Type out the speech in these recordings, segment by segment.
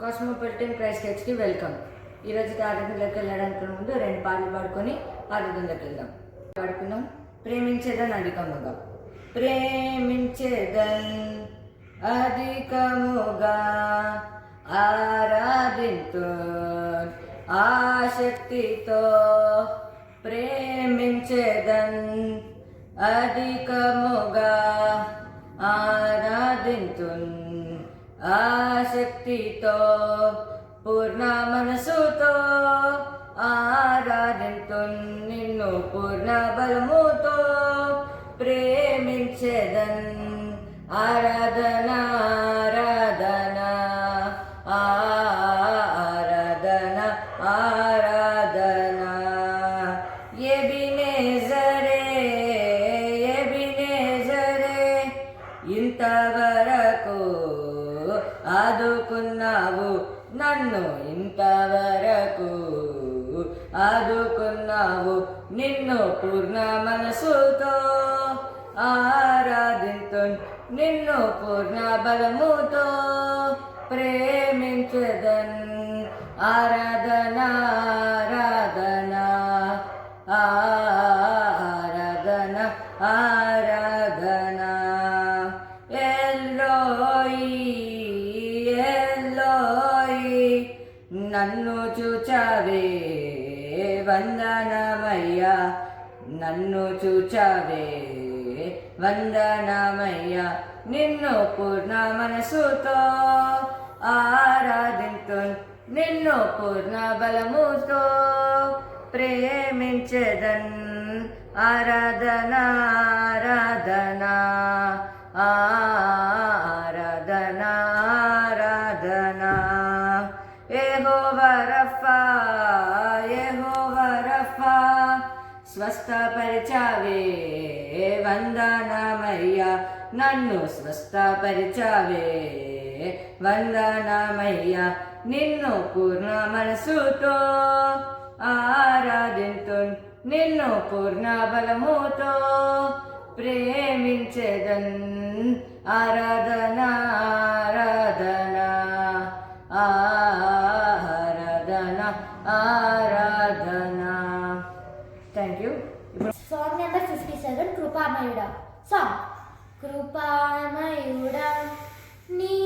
Cosmopolitan price చర్చ్కి welcome ఈరోజు ఆరాధనలోకి వెళ్ళడానికి ముందు రెండు పాటలు పాడుకొని ఆరాధనలోకి వెళ్దాం. పాడుకుందాం. ప్రేమించేదని అధికముగా ప్రేమించేదన్ అధికముగా ఆరాధింతు ఆసక్తితో ప్రేమించేదన్ అధికముగా ఆరాధింతున్ ఆసక్తితో పూర్ణ మనసుతో ఆరాధింతున్ నిన్ను పూర్ణ బలముతో ప్రేమించేదన్. ఆరాధన ఆరాధన ఆరాధన ఆరాధన. ఎబినేజరే ఎబినేజరే ఇంతగా ఆదుకున్నావు నన్ను ఇంతవరకు. ఆదుకున్నావు నిన్ను పూర్ణ మనసుతో. ఆరాధితు నిన్ను పూర్ణ బలముతో. ప్రేమించదన్ ఆరాధన చూచావే వందనమయ్యా. నన్ను చూచావే వందనమయ్యా. నిన్ను పూర్ణ మనసుతో ఆరాధింతు నిన్ను పూర్ణ బలముతో ప్రేమించదన్. ఆరాధన ఆరాధనా. స్వస్థపరిచావే వందనమయ్యా నన్ను స్వస్థపరిచావే వందనమయ్యా నిన్ను పూర్ణ మనసుతో ఆరాధింతు నిన్ను పూర్ణ బలముతో ప్రేమించదన్. ఆరాధన ఆరాధనా. కృపామయుడా సా కృపామయుడా నీ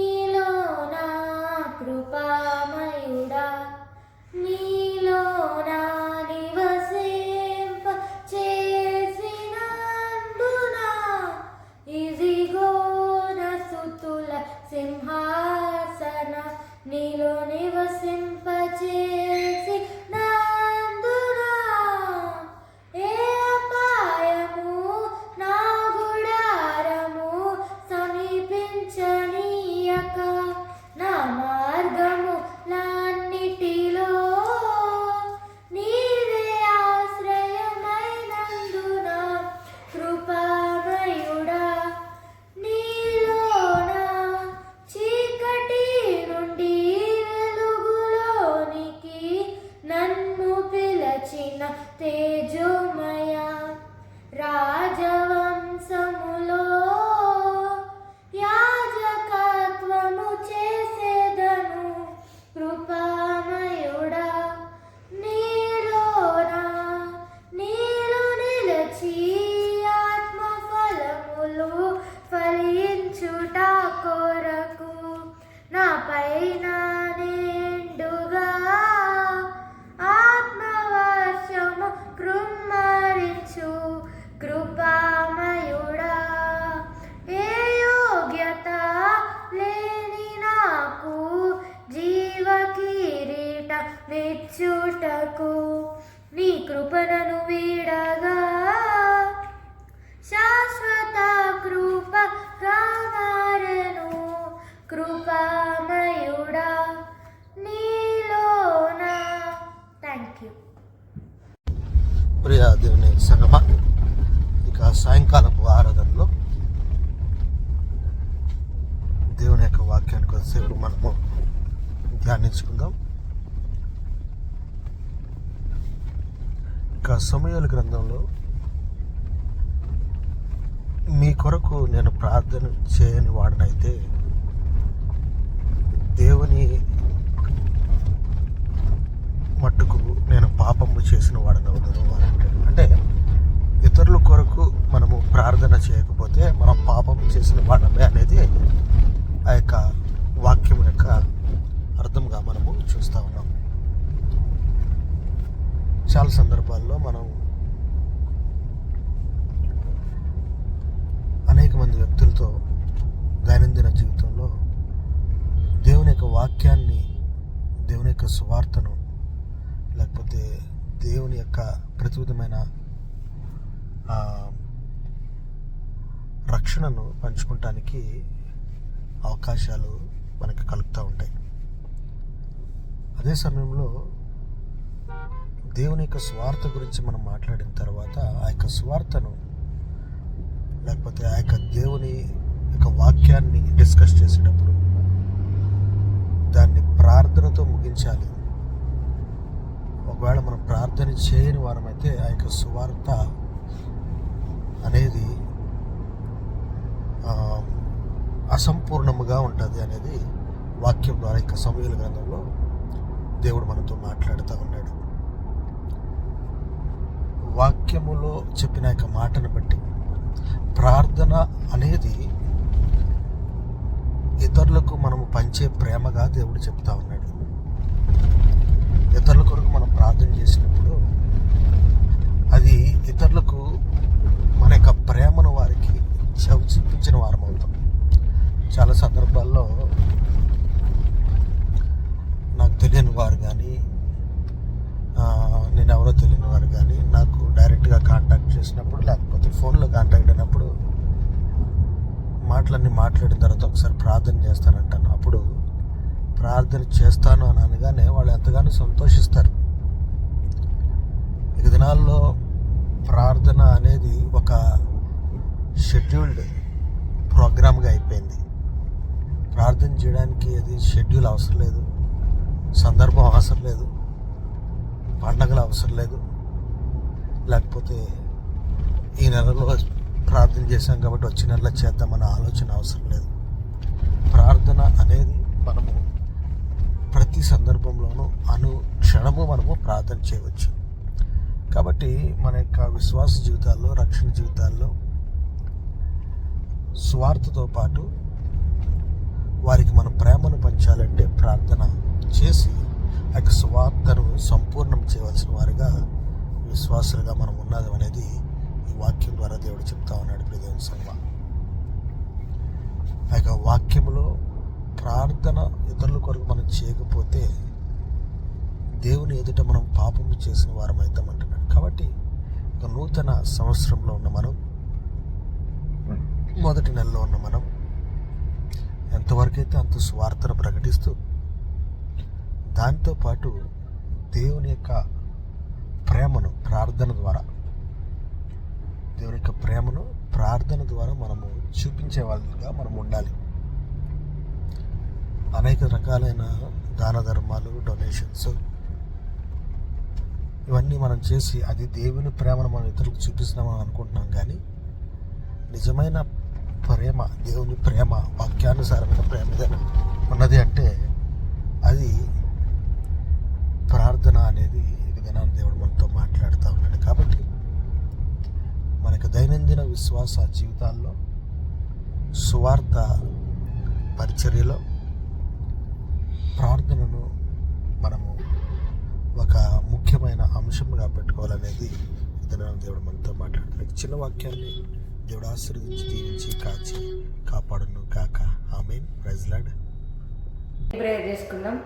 సంగమ ఇక సాయంకాలపు ఆరాధనలో దేవుని యొక్క వాక్యాన్ని కొద్దిసేపు మనము ధ్యానించుకుందాం. ఇక సమయాల గ్రంథంలో మీ కొరకు నేను ప్రార్థన చేయని వాడినైతే దేవుని మట్టుకు నేను పాపము చేసిన వాడనవుతాను అవుతాను అంటే ఇతరుల కొరకు మనము ప్రార్థన చేయకపోతే మనం పాపం చేసిన వాడమే అనేది ఆ యొక్క వాక్యం యొక్క అర్థంగా మనము చూస్తూ ఉన్నాం. చాలా సందర్భాల్లో మనం అనేక మంది వ్యక్తులతో దైనందిన జీవితంలో దేవుని యొక్క వాక్యాన్ని దేవుని యొక్క సువార్తను లేకపోతే దేవుని యొక్క ప్రతివిధమైన రక్షణను పంచుకోవటానికి అవకాశాలు మనకి కలుగుతూ ఉంటాయి. అదే సమయంలో దేవుని యొక్క స్వార్థ గురించి మనం మాట్లాడిన తర్వాత ఆ యొక్క స్వార్థను లేకపోతే ఆ యొక్క దేవుని యొక్క వాక్యాన్ని డిస్కస్ చేసేటప్పుడు దాన్ని ప్రార్థనతో ముగించాలి. ఒకవేళ మనం ప్రార్థన చేయని వారమైతే ఆ యొక్క సువార్త అనేది అసంపూర్ణముగా ఉంటుంది అనేది వాక్యం ద్వారా ఇక సమయాల గ్రంథంలో దేవుడు మనతో మాట్లాడుతూ ఉన్నాడు. వాక్యములో చెప్పిన యొక్క మాటను బట్టి ప్రార్థన అనేది ఇతరులకు మనము పంచే ప్రేమగా దేవుడు చెప్తా ఉన్నాడు. ఇతరుల కొరకు మనం ప్రార్థన చేసినప్పుడు అది ఇతరులకు మన యొక్క ప్రేమను వారికి చవి చూపించిన వారం అవుతాం చాలా సందర్భాల్లో నాకు తెలియని వారు కానీ నేను ఎవరో తెలియని వారు కానీ నాకు డైరెక్ట్గా కాంటాక్ట్ చేసినప్పుడు లేకపోతే ఫోన్లో కాంటాక్ట్ అయినప్పుడు మాటలన్నీ మాట్లాడిన తర్వాత ఒకసారి ప్రార్థన చేస్తానంటాను. అప్పుడు ప్రార్థన చేస్తాను అని అనగానే వాళ్ళు ఎంతగానో సంతోషిస్తారు. ఈ దినాల్లో ప్రార్థన అనేది ఒక షెడ్యూల్డ్ ప్రోగ్రామ్గా అయిపోయింది. ప్రార్థన చేయడానికి అది షెడ్యూల్ అవసరం లేదు. సందర్భం అవసరం లేదు. పండగలు అవసరం లేదు. లేకపోతే ఈ నెలలో ప్రార్థన చేశాం కాబట్టి వచ్చే నెలలో చేద్దామన్న ఆలోచన అవసరం లేదు. ప్రార్థన అనేది మనము ప్రతి సందర్భంలోనూ అను క్షణము మనము ప్రార్థన చేయవచ్చు. కాబట్టి మన యొక్క విశ్వాస జీవితాల్లో రక్షణ జీవితాల్లో స్వార్థతో పాటు వారికి మన ప్రేమను పంచాలంటే ప్రార్థన చేసి ఆ యొక్క స్వార్థను సంపూర్ణం చేయవలసిన వారిగా విశ్వాసులుగా మనం ఉన్నది అనేది ఈ వాక్యం ద్వారా దేవుడు చెప్తా ఉన్నాడు. ప్రియ దేవుని ఆ యొక్క వాక్యంలో ప్రార్థన ఇతరుల కొరకు మనం చేయకపోతే దేవుని ఎదుట మనం పాపము చేసిన వారం అవుతామంటున్నాడు కాబట్టి ఒక నూతన సంవత్సరంలో ఉన్న మనం మొదటి నెలలో ఉన్న మనం ఎంతవరకైతే అంత స్వార్థను ప్రకటిస్తూ దాంతోపాటు దేవుని యొక్క ప్రేమను ప్రార్థన ద్వారా దేవుని యొక్క ప్రేమను ప్రార్థన ద్వారా మనము చూపించే వాళ్ళగా మనం ఉండాలి. అనేక రకాలైన దాన ధర్మాలు డొనేషన్స్ ఇవన్నీ మనం చేసి అది దేవుని ప్రేమను మనం ఇతరులకు చూపిస్తున్నామని అనుకుంటున్నాం కానీ నిజమైన ప్రేమ దేవుని ప్రేమ వాక్యానుసారమైన ప్రేమ ఏదైనా ఉన్నది అంటే అది ప్రార్థన అనేది విధానం దేవుడు మనతో మాట్లాడుతూ ఉన్నాడు. కాబట్టి మనకు దైనందిన విశ్వాస జీవితాల్లో సువార్త పరిచర్యలో ప్రార్థనను మనము ఒక ముఖ్యమైన అంశంగా పెట్టుకోవాలనేది ఈ దేవుడు మనతో మాట్లాడుతున్నాడు. చిన్న వాక్యాన్ని దేవుడు ఆశీర్వదించి దీవించి కాచి కాపాడును కాక ఆమె ప్రైజ్లాడ్ ప్రేయర్ చేసుకుందాం.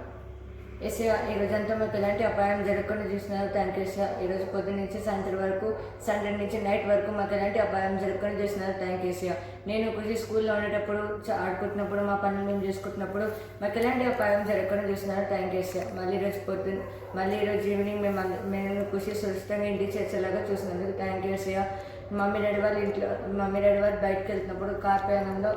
ఎస్ఏ ఈ రోజంతా మాకు ఎలాంటి అపాయం జరగకుండా చూస్తున్నారు. థ్యాంక్ యూ సార్ ఈ రోజు పొద్దున్న నుంచి సాయంత్రం వరకు సండే నుంచి నైట్ వరకు మాకు ఎలాంటి అపాయం జరగకుండా చూస్తున్నారు. థ్యాంక్ యూ సార్ నేను కృషి స్కూల్లో ఉండేటప్పుడు ఆడుకుంటున్నప్పుడు మా పనులు మేము చేసుకుంటున్నప్పుడు మాకు ఎలాంటి అపాయం జరగకుండా చూస్తున్నారు. థ్యాంక్ యూ సార్ మళ్ళీ ఈరోజు పొద్దున్న మళ్ళీ ఈరోజు ఈవినింగ్ మేము మేము కృషి సురక్షితంగా ఇంటికి చేర్చేలాగా చూసినందుకు thank you sir mummy daddy వాళ్ళు ఇంట్లో మమ్మీ డాడీ వాళ్ళు బయటకు వెళ్తున్నప్పుడు కార్ ప్రయాణంలో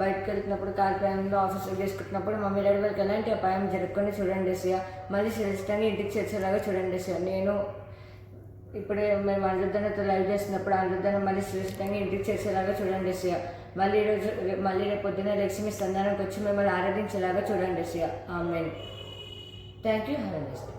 బయటకు వెళ్తున్నప్పుడు కార్ ప్రయాణంలో ఆఫీస్లో చేసుకుంటున్నప్పుడు మమ్మీ డాడీ వాళ్ళకి ఎలాంటి అపాయం జరగకుండా చూడండి సియా మళ్ళీ సురక్షితంగా ఇంటికి చేర్చేలాగా చూడండి సియా నేను ఇప్పుడే మేము అనురుద్ధనతో లైవ్ చేసినప్పుడు అనురుద్ధన మళ్ళీ సురక్షితంగా ఇంటికి చేసేలాగా చూడండి సియా మళ్ళీ ఈరోజు మళ్ళీ రేపు పొద్దున్న లక్ష్మి సంధానానికి వచ్చి మిమ్మల్ని ఆరాధించేలాగా చూడండి సియా ఆమె థ్యాంక్ యూ హ్యావ్